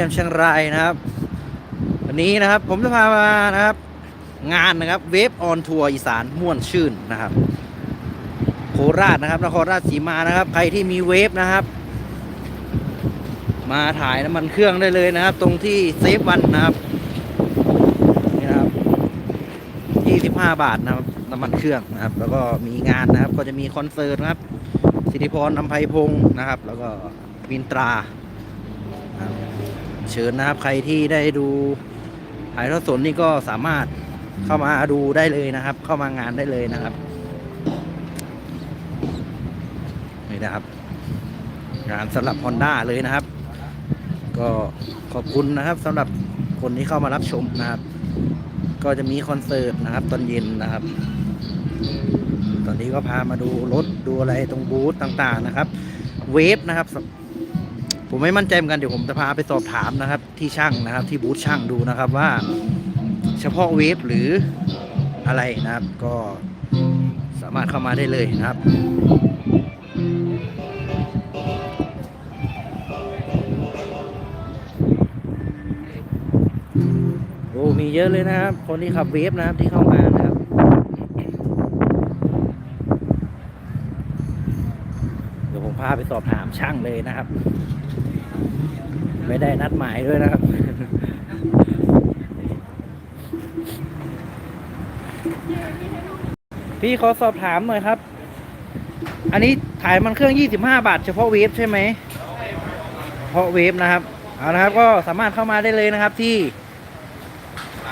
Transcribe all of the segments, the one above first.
ียมเชียงรายนะครับ วันนี้นะครับผมจะพามานะครับ งานนะครับเวฟออนทัวร์อีสานม่วนชื่นนะครับ โคราชนะครับนครราชสีมานะครับ ใครที่มีเวฟนะครับ มาถ่ายน้ำมันเครื่องได้เลยนะครับ ตรงที่เซฟวันนะครับนี่นะครับ25บาทนะครับน้ำมันเครื่องนะครับ แล้วก็มีงานนะครับ ก็จะมีคอนเสิร์ตนะครับสิทธิพรอัมไพพงศ์นะครับ แล้วก็มินตรา เชิญนะครับ ใครที่ได้ดูถ่ายทอดสดนี่ก็สามารถเข้ามาดูได้เลยนะครับ เข้ามางานได้เลยนะครับนี่นะครับ งานสำหรับ Honda เลยนะครับ ก็ขอบคุณนะครับสำหรับคนที่เข้ามารับชมนะครับ ก็จะมีคอนเสิร์ตนะครับ ตอนเย็นนะครับ ตอนนี้ก็พามาดูรถดูอะไรตรงบูธต่างๆนะครับ เวฟนะครับ ผมไม่มั่นใจเหมือนกันเดี๋ยวผมจะพาไปสอบถามนะครับ ที่ช่างนะครับ ที่บูธช่างดูนะครับว่า เฉพาะเวฟหรืออะไรนะครับ ก็สามารถเข้ามาได้เลยนะครับโอ้มีเยอะเลยนะครับ คนที่ขับเวฟนะครับที่เข้ามานะครับเดี๋ยวผมพาไปสอบถามช่างเลยนะครับ ไม่ได้นัดหมายด้วยนะครับพี่ขอสอบถามหน่อยครับ อันนี้ถ่ายมันเครื่อง 25 บาท เฉพาะเวฟใช่ไหมเฉพาะเวฟนะครับ เอาละครับ ก็สามารถเข้ามาได้เลยนะครับที่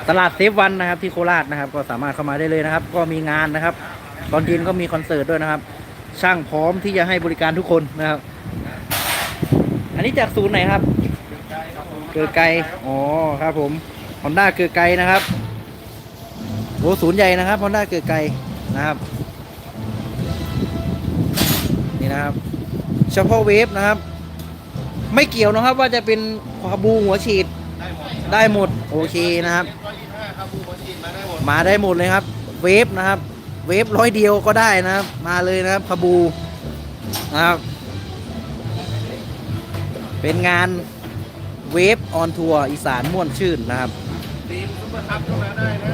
ตลาดเซฟวันนะครับ ที่โคราชนะครับ ก็สามารถเข้ามาได้เลยนะครับ ก็มีงานนะครับ ตอนเย็นก็มีคอนเสิร์ตด้วยนะครับ ช่างพร้อมที่จะให้บริการทุกคนนะครับ อันนี้จากศูนย์ไหนครับ เกือไกลอ๋อครับผมฮอนด้าเกือไกลนะครับโอ้ศูนย์ใหญ่นะครับฮอนด้าเกือไกลนะครับ นี่นะครับ เฉพาะเวฟนะครับ ไม่เกี่ยวนะครับว่าจะเป็นขวาบูหัวฉีดได้หมดโอเคนะครับ มาได้หมดเลยครับ เวฟนะครับ เวฟร้อยเดียวก็ได้นะครับ มาเลยนะครับคาบูนะครับ เป็นงานเวฟออนทัวร์อีสานม่วนชื่นนะครับดีมซุปเปอร์คัพก็มาได้นะ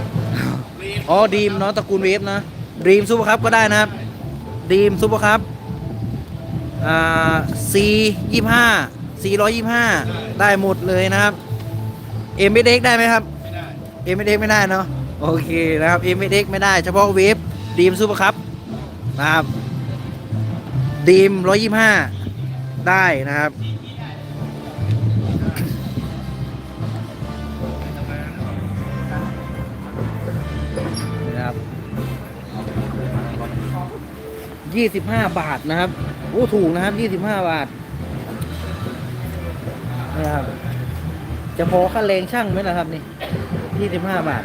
ดีมอ๋อดีมเนาะตระกูลเวฟนะดีมซูเปอร์คัพก็ได้นะครับดีมซูเปอร์คัพอ่าซียี่ห้าสี่ร้อยยี่ห้าได้หมดเลยนะครับเอ็มเด็กได้ไหมครับไม่ได้เอ็มเด็กไม่ได้เนาะโอเคนะครับเอ็มเด็กไม่ได้เฉพาะเวฟดีมซูเปอร์คัพนะครับดีมร้อยยี่ห้าได้นะครับนะครับ ยี่สิบห้าบาทนะครับโอ้ถูกนะครับยี่สิบห้าบาทนะครับจะพอค่าแรงช่างไหมนะครับนี่ยี่สิบห้าบาท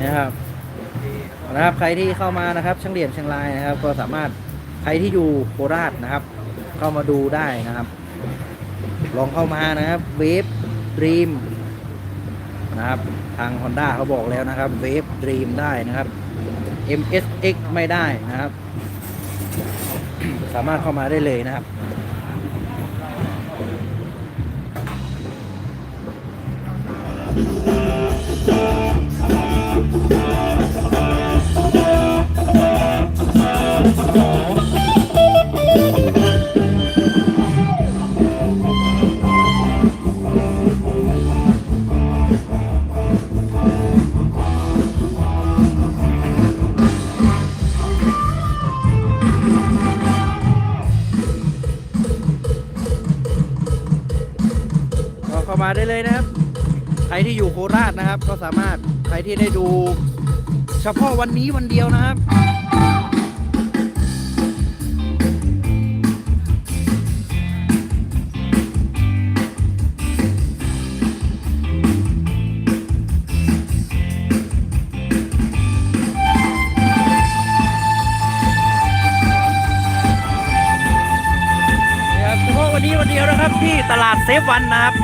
นะครับนะครับ ใครที่เข้ามานะครับช่างเหลี่ยมเชียงรายนะครับ ก็สามารถใครที่อยู่โคราชนะครับ เข้ามาดูได้นะครับ ลองเข้ามานะครับเวฟดรีมนะครับ ทาง Honda เขาบอกแล้วนะครับเวฟดรีมได้นะครับ MSX ไม่ได้นะครับ สามารถเข้ามาได้เลยนะครับก็เเลยนะครับ ใครที่อยู่โคราชนะครับ ก็สามารถใครที่ได้ดู เฉพาะวันนี้วันเดียวนะครับเฉพาะวันนี้วันเดียวนะครับที่ตลาดเซฟวันนะครับ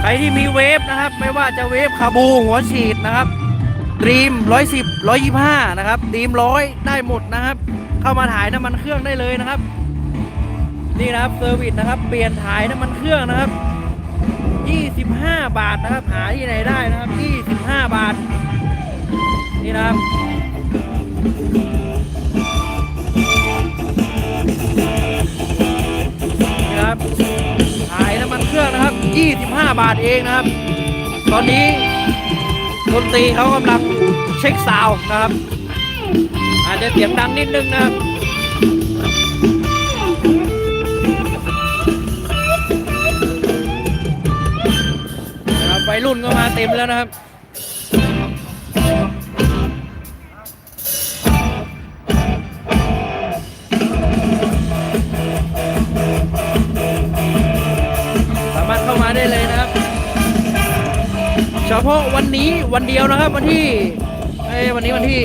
ใครที่มีเวฟนะครับ ไม่ว่าจะเวฟคาบูหัวฉีดนะครับดีมร้อยสิบร้อยยี่ห้านะครับดีมร้อยได้หมดนะครับ เข้ามาถ่ายน้ำมันเครื่องได้เลยนะครับ นี่นะครับเซอร์วิสนะครับเปลี่ยนถ่ายน้ำมันเครื่องนะครับ25บาทนะครับ หาที่ไหนได้นะครับ25บาท นี่นะครับนี่นะครับถ่ายน้ำมันเครื่องนะครับ 25 บาทเองนะครับ ตอนนี้ดนตรีเขากำลังเช็คซาวนะครับ อาจจะเสียงดังนิดนึงนะครับนะครับวัยรุ่นก็มาเต็มแล้วนะครับ ฉพาะวันนี้วันเดียวนะครับ วันที่เอ้วันนี้วันที่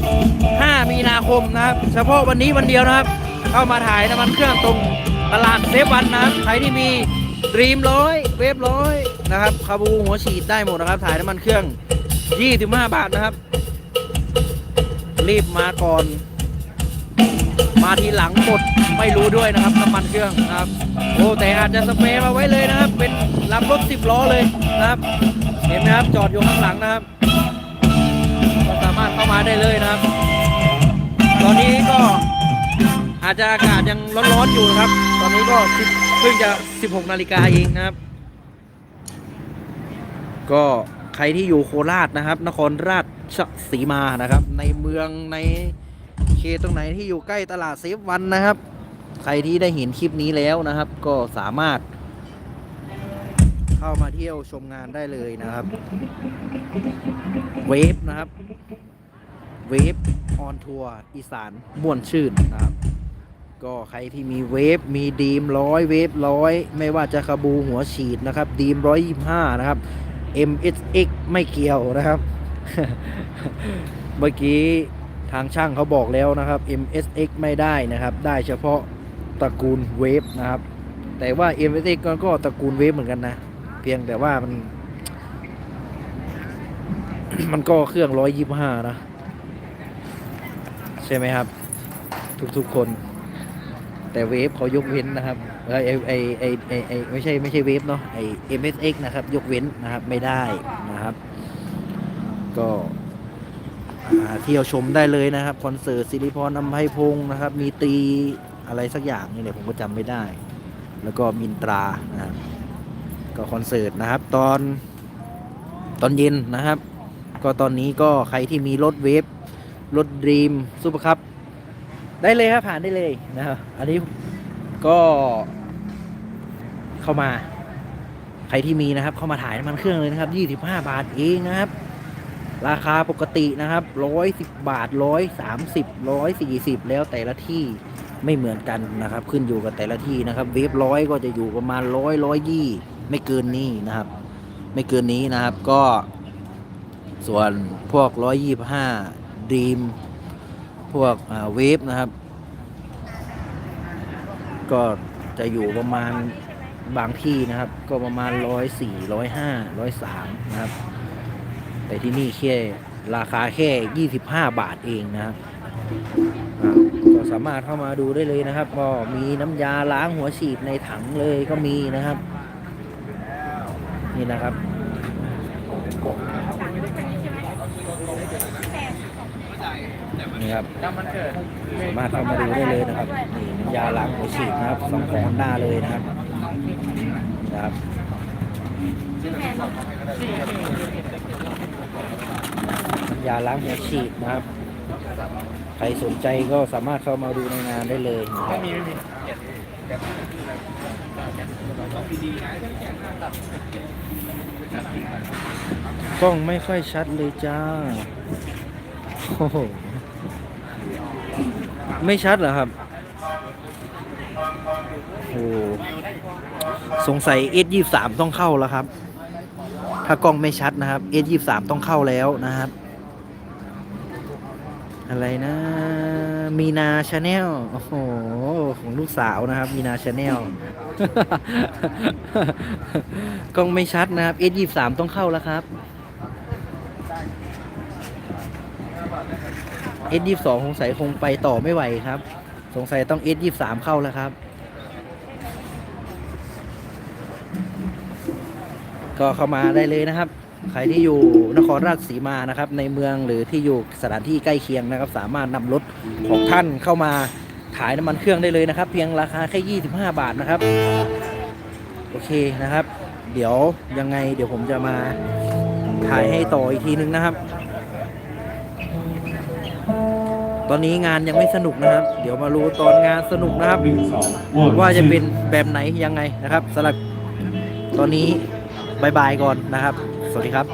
5 มีนาคมนะครับ เฉพาะวันนี้วันเดียวนะครับ เข้ามาถ่ายน้ำมันเครื่องตรงตลาดเซฟวันนะครับใครที่มีดรีมร้อยเวฟร้อยนะครับคาบูหัวฉีดได้หมดนะครับ ถ่ายน้ำมันเครื่อง 25 บาทนะครับ รีบมาก่อน มาทีหลังหมดไม่รู้ด้วยนะครับน้ำมันเครื่องนะครับโอ้แต่อาจจะสเปรย์มาไว้เลยนะครับ เป็นลำรถสิบล้อเลยนะครับ เห็นไหมครับจอดอยู่ข้างหลังนะครับก็สามารถเข้ามาได้เลยนะครับ ตอนนี้ก็อาจจะอากาศยังร้อนๆอยู่นะครับ ตอนนี้ก็เพิ่งจะ 16 นาฬิกาเองนะครับ ก็ใครที่อยู่โคราชนะครับ นครราชสีมานะครับ ในเมืองใน เขตรงไหนที่อยู่ใกล้ตลาดเซฟวันนะครับ ใครที่ได้เห็นคลิปนี้แล้วนะครับ ก็สามารถ เข้ามาเที่ยวชมงานได้เลยนะครับ เวฟนะครับ เวฟออนทัวร์อีสานม่วนชื่นนะครับ ก็ใครที่มีเวฟมีดีมร้อยเวฟร้อยไม่ว่าจะคาบูหัวฉีดนะครับ ดีมร้อยยี่ห้านะครับ MSX ไม่เกี่ยวนะครับ เมื่อกี้ ทางช่างเขาบอกแล้วนะครับ MSX ไม่ได้นะครับ ได้เฉพาะตระกูลเวฟนะครับ แต่ว่า MSX ก็ตระกูลเวฟเหมือนกันนะ เพียงแต่ว่ามัน มันก็เครื่องร้อยยี่ห้านะ ใช่ไหมครับ ทุกๆคน แต่เวฟเขายกเว้นนะครับเอ้ยไอไอไอไอไอไม่ใช่ไม่ใช่เวฟเนาะไอ MSX นะครับ ยกเว้นนะครับไม่ได้นะครับ ก็ เที่ยวชมได้เลยนะครับคอนเสิร์ตสิริพรนำไพพงศ์นะครับ มีตีอะไรสักอย่างนี่แหละผมก็จำไม่ได้ แล้วก็มินตรานะก็คอนเสิร์ตนะครับ ตอนตอนเย็นนะครับ ก็ตอนนี้ก็ใครที่มีรถเวฟรถดรีมซูเปอร์คัพได้เลยครับผ่านได้เลยนะครับอันนี้ก็เข้ามา ใครที่มีนะครับ เข้ามาถ่ายน้ำมันเครื่องเลยนะครับ 25 บาทเองนะครับ ราคาปกตินะครับ110บาท130 140แล้วแต่ละที่ไม่เหมือนกันนะครับ ขึ้นอยู่กับแต่ละที่นะครับเวฟร้อยก็จะอยู่ประมาณร้อยร้อยยี่ไม่เกินนี้นะครับ ไม่เกินนี้นะครับก็ ส่วนพวก125ดีมพวกเวฟนะครับ ก็จะอยู่ประมาณบางที่นะครับ ก็ประมาณร้อยสี่ร้อยห้าร้อยสามนะครับ แต่ที่นี่แค่ราคาแค่ยี่สิบห้าบาทเองนะครับก็สามารถเข้ามาดูได้เลยนะครับ ก็มีน้ำยาล้างหัวฉีดในถังเลยก็มีนะครับ นี่นะครับนี่ครับสามารถเข้ามาดูได้เลยนะครับนี่น้ำยาล้างหัวฉีดนะครับสองของหน้าเลยนะครับนะครับ ยาล้างหัวฉีดนะครับ ใครสนใจก็สามารถเข้ามาดูในงานได้เลยนะครับกล้องไม่ค่อยชัดเลยจ้าโอ้โหไม่ชัดเหรอครับโอ้สงสัย S ยี่สามต้องเข้าแล้วครับ ถ้ากล้องไม่ชัดนะครับ S ยี่สามต้องเข้าแล้วนะครับ อะไรนะ มีนาชาแนลโอ้โห ของลูกสาวนะครับ มีนาชาแนลกล้องไม่ชัดนะครับ S ยี่สามต้องเข้าแล้วครับ S ยี่สองสงสัยคงไปต่อไม่ไหวครับ สงสัยต้อง S ยี่สามเข้าแล้วครับ ก็เข้ามาได้เลยนะครับ ใครที่อยู่นครราชสีมานะครับ ในเมืองหรือที่อยู่สถานที่ใกล้เคียงนะครับ สามารถนำรถของท่านเข้ามาถ่ายน้ำมันเครื่องได้เลยนะครับ เพียงราคาแค่25 บาทนะครับ โอเคนะครับ เดี๋ยวยังไงเดี๋ยวผมจะมาถ่ายให้ต่ออีกทีนึงนะครับ ตอนนี้งานยังไม่สนุกนะครับ เดี๋ยวมารู้ตอนงานสนุกนะครับ ว่าจะเป็นแบบไหนยังไงนะครับสำหรับตอนนี้ บายบายก่อนนะครับ สวัสดีครับ